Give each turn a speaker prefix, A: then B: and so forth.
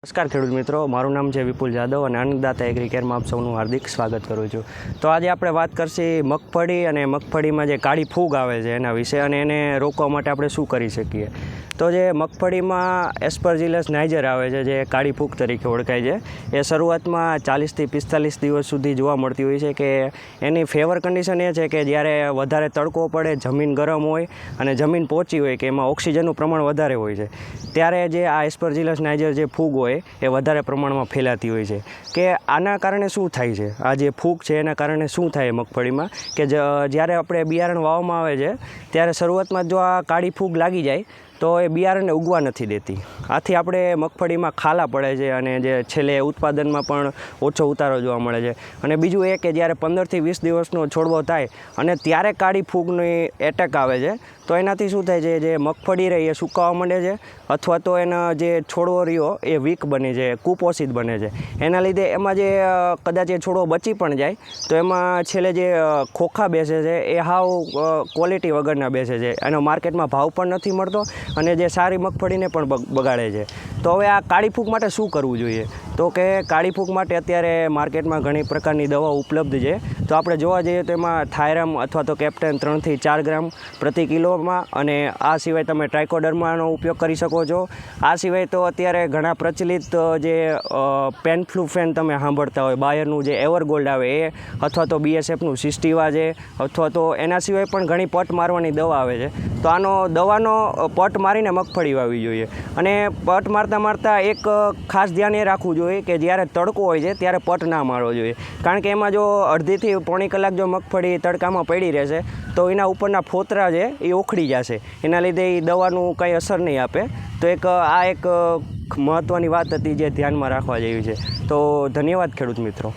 A: નમસ્કાર ખેડૂત મિત્રો, મારું નામ છે વિપુલ જાદવ અને અન્નદાતા એગ્રીકેરમાં આપ સૌનું હાર્દિક સ્વાગત કરું છું. તો આજે આપણે વાત કરશી મગફળી અને મગફળીમાં જે કાળી ફૂગ આવે છે એના વિશે અને એને રોકવા માટે આપણે શું કરી શકીએ. તો જે મગફળીમાં એસ્પરજીલસ નાઇજર આવે છે, જે કાળી ફૂગ તરીકે ઓળખાય છે, એ શરૂઆતમાં ચાલીસથી પિસ્તાલીસ દિવસ સુધી જોવા મળતી હોય છે કે એની ફેવર કન્ડિશન એ છે કે જ્યારે વધારે તડકો પડે, જમીન ગરમ હોય અને જમીન પહોંચી હોય કે એમાં ઓક્સિજનનું પ્રમાણ વધારે હોય છે. ત્યારે જે આ એસ્પરજીલસ નાઇજર જે ફૂગ હોય એ વધારે પ્રમાણમાં ફેલાતી હોય છે. કે આના કારણે શું થાય છે? આ જે ફૂગ છે એના કારણે શું થાય મગફળીમાં? કે જ્યારે આપણે બિયારણ વાવવામાં આવે છે, ત્યારે શરૂઆતમાં જો આ કાળી ફૂગ લાગી જાય તો એ બિયારણને ઉગવા નથી દેતી. આથી આપણે મગફળીમાં ખાલા પડે છે અને જે છેલ્લે ઉત્પાદનમાં પણ ઓછો ઉતારો જોવા મળે છે. અને બીજું એ કે જ્યારે પંદરથી વીસ દિવસનો છોડવો થાય અને ત્યારે કાળી ફૂગની એટેક આવે છે, તો એનાથી શું થાય છે? જે મગફળી રહી એ સુકાવા માંડે છે અથવા તો એના જે છોડવો રહ્યો એ વીક બને છે, કુપોષિત બને છે. એના લીધે એમાં જે કદાચ એ છોડવો બચી પણ જાય, તો એમાં છેલ્લે જે ખોખા બેસે છે એ હાવ ક્વોલિટી વગરના બેસે છે. એનો માર્કેટમાં ભાવ પણ નથી મળતો અને જે સારી મગફળીને પણ બગાડે છે. તો હવે આ કાળી ફૂગ માટે શું કરવું જોઈએ? તો કે કાળી ફૂગ માટે અત્યારે માર્કેટમાં ઘણી પ્રકારની દવાઓ ઉપલબ્ધ છે. તો આપણે જોવા જઈએ તો એમાં થાયરામ અથવા તો કેપ્ટન ત્રણથી ચાર ગ્રામ પ્રતિ કિલોમાં અને આ સિવાય તમે ટ્રાઇકોડર્માનો ઉપયોગ કરી શકો છો. આ સિવાય તો અત્યારે ઘણા પ્રચલિત જે પેનફ્લુફેન તમે સાંભળતા હોય બાયરનું જે એવરગોલ્ડ આવે એ અથવા તો બીએસએફનું સિસ્ટીવા છે અથવા તો એના સિવાય પણ ઘણી પટ મારવાની દવા આવે છે. તો આનો દવાનો અ, પટ મારીને મગફળી વાવવી જોઈએ. અને પટ મારતા મારતા એક ખાસ ધ્યાન એ રાખવું જોઈએ કે જ્યારે તડકો હોય છે ત્યારે પટ ના મારવો જોઈએ. કારણ કે એમાં જો અડધીથી પોણી કલાક જો મગફળી તડકામાં પડી રહેશે, તો એના ઉપરના ફોતરા છે એ ઉખડી જશે. એના લીધે એ દવાનું કંઈ અસર નહીં આપે. તો એક આ એક મહત્ત્વની વાત હતી જે ધ્યાનમાં રાખવા જેવી છે. તો ધન્યવાદ ખેડૂત મિત્રો.